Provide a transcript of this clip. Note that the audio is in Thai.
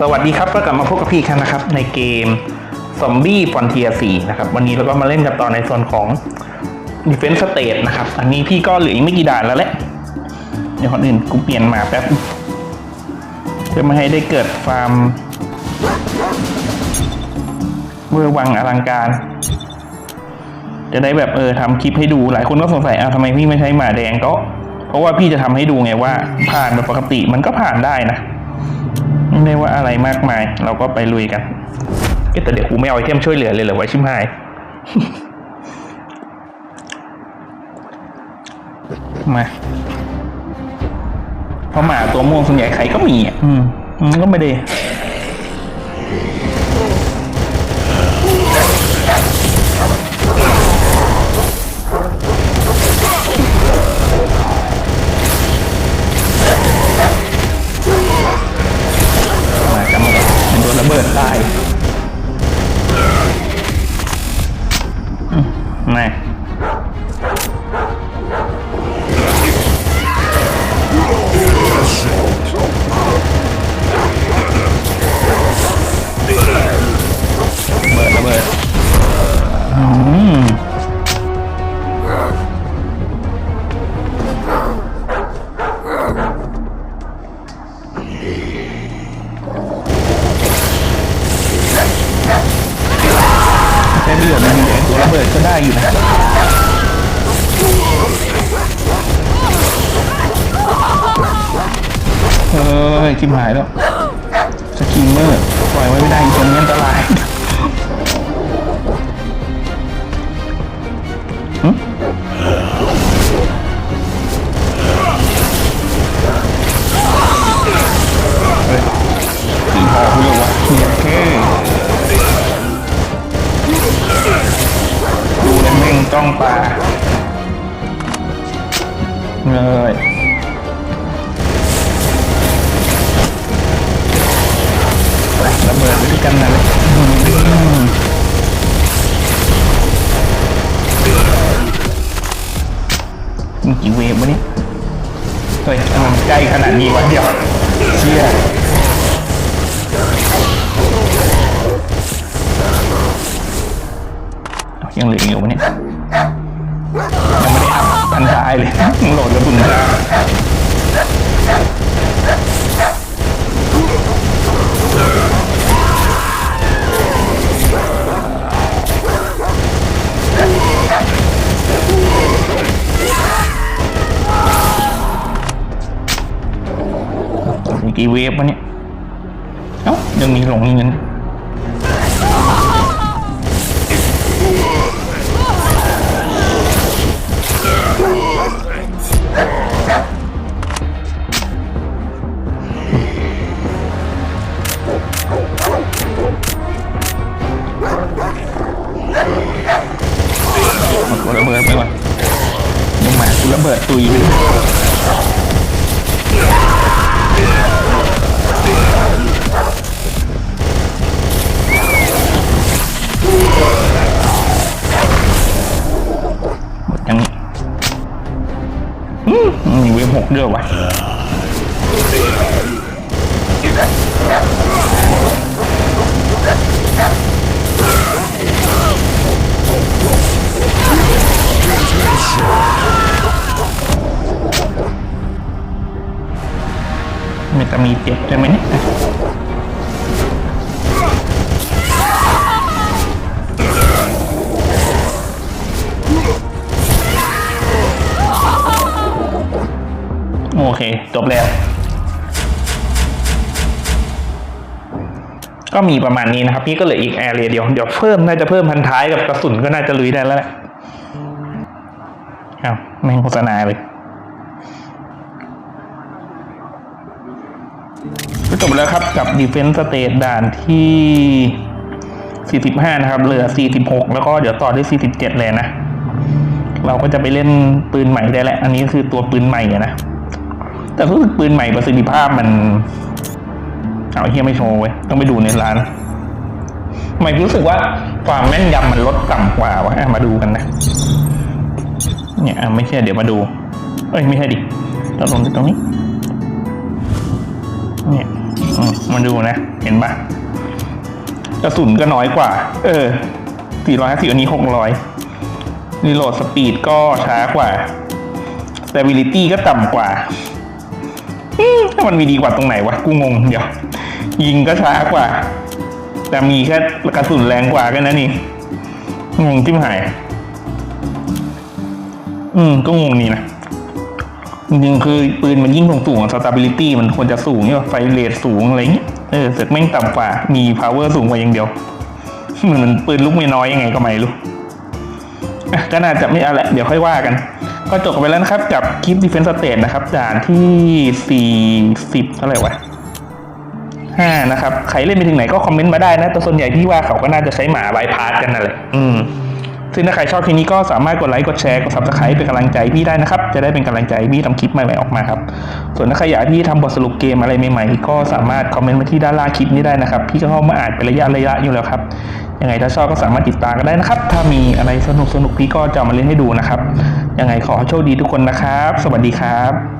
สวัสดีครับก็กลับมาพบกับพี่กันนะครับ ในเกม Zombie Frontier 4นะครับ วันนี้เราก็มาเล่นกันต่อในส่วนของ Defense State นะครับ อันนี้พี่ก็เหลืออีกไม่กี่ด่านแล้วแหละเดี๋ยวคนอื่นกูเปลี่ยนมาแป๊บเพื่อไม่ให้ได้เกิดความเวอร์วังอลังการ จะได้แบบเออทำคลิปให้ดูหลายคนก็สงสัยอ้าวทำไมพี่ไม่ใช้หมาแดงก็ เพราะว่าพี่จะทำให้ดูไงว่า ผ่านแบบปกติมันก็ผ่านได้นะ ไม่ได้ว่าอะไรมากมาย เราก็ไปลุยกันแต่เดี๋ยวกูไม่เอาไอเทมช่วยเหลือเลยเหรอไว้ชิมหายมาเพราะหมาตัวม่วงส่วนใหญ่ใครก็มีอะ อืม มันก็ไม่ได้ แค่เลือดมันมีแต่ตัวระเบิดก็ได้อยู่นะเฮ้ยจิมหายแล้วสกิมเมอร์ปล่อยไว้ไม่ได้อีกตัวนี้อันตราย เลยระเบิดไปด้วยกันนะเลยอืมมีกี่เวฟวะนี่เฮ้ยไมมันใกล้ขนาดนี้วะเดียวเชี่ยยังเหลืออยู่วะเนี่ย เลยมึงโหลดแล้วบุญมามีกี่เวฟวะเนี่ย เอ้ายังมีหลงอีกนมั ระเบิดไปก่อนยังมากูระเบิดตุยไปเลยหมดยังอืมมีเวฟหกเดือวะ มันจะมีเจ็บใช่ไหมเนี่ยโอเค จบแล้ว ก็มีประมาณนี้นะครับ พี่ก็เหลืออีกแอเรียเดียว เดี๋ยวเพิ่มน่าจะเพิ่มพันท้ายกับกระสุนก็น่าจะลุยได้แล้วแหละอ้าวแม่งโฆษณาเลย ก็จบแล้วครับกับ Defense State ด่านที่ 45 นะครับ เหลือ 46 แล้วก็เดี๋ยวต่อที่47 เลยนะ เราก็จะไปเล่นปืนใหม่ได้แหละ อันนี้คือตัวปืนใหม่อะนะ แต่รู้สึกปืนใหม่ประสิทธิภาพมัน เอาเฮียไม่โชว์เว้ย ต้องไปดูในร้านทำไมรู้สึกว่าความแม่นยำมันลดต่ำกว่าวะมาดูกันนะ เนี่ยไม่เชื่อเดี๋ยวมาดู เอ้ยไม่ใช่ดิเราลงที่ตรงนี้ มมาดูนะ เห็นปะกระสุนก็น้อยกว่า เออ 450 อันนี้ 600 รีโหลดสปีดก็ช้ากว่า stability ก็ต่ำกว่ามถ้ามันมีดีกว่าตรงไหนวะ กูงง เดี๋ยว ยิงก็ช้ากว่า แต่มีแค่กระสุนแรงกว่ากันนะนี่ งงจิ้มหาย อืม ก็งงนี่นะ จริงๆคือปืนมันยิ่งสูงสูงสตาบิลิตี้มันควรจะสูงเนี่ยไฟเรทสูงอะไรเงี้ยเออเสือกแม่งต่ำกว่า มี power สูงกว่าอย่างเดียวเหมือนปืนลูกไม่น้อยยังไงก็ไม่รู้ก็น่าจะไม่เอาละเดี๋ยวค่อยว่ากัน ก็จบไปแล้วนะครับ กับคลิป Defense Stage นะครับด่านที่ 40เท่าไหร่วะห้านะครับ ใครเล่นไปถึงไหนก็คอมเมนต์มาได้นะ แต่ส่วนใหญ่พี่ว่าเขาก็น่าจะใช้หมาบายพาสกันนั่นแหละอืม ซึ่งถ้าใครชอบคลิปนี้ก็สามารถกดไลค์กดแชร์กด subscribe เป็นกำลังใจพี่ได้นะครับ จะได้เป็นกำลังใจพี่ทำคลิปใหม่ๆออกมาครับ ส่วนถ้าใครอยากพี่ทำบทสรุปเกมอะไรใหม่ๆ ก็สามารถคอมเมนต์มาที่ด้านล่างคลิปนี้ได้นะครับ พี่ก็เข้ามาอ่านเป็นระยะระยะๆอยู่แล้วครับ ยังไงถ้าชอบก็สามารถติดตามกันได้นะครับ ถ้ามีอะไรสนุกๆพี่ก็จะมาเล่นให้ดูนะครับ ยังไงขอให้โชคดีทุกคนนะครับ สวัสดีครับ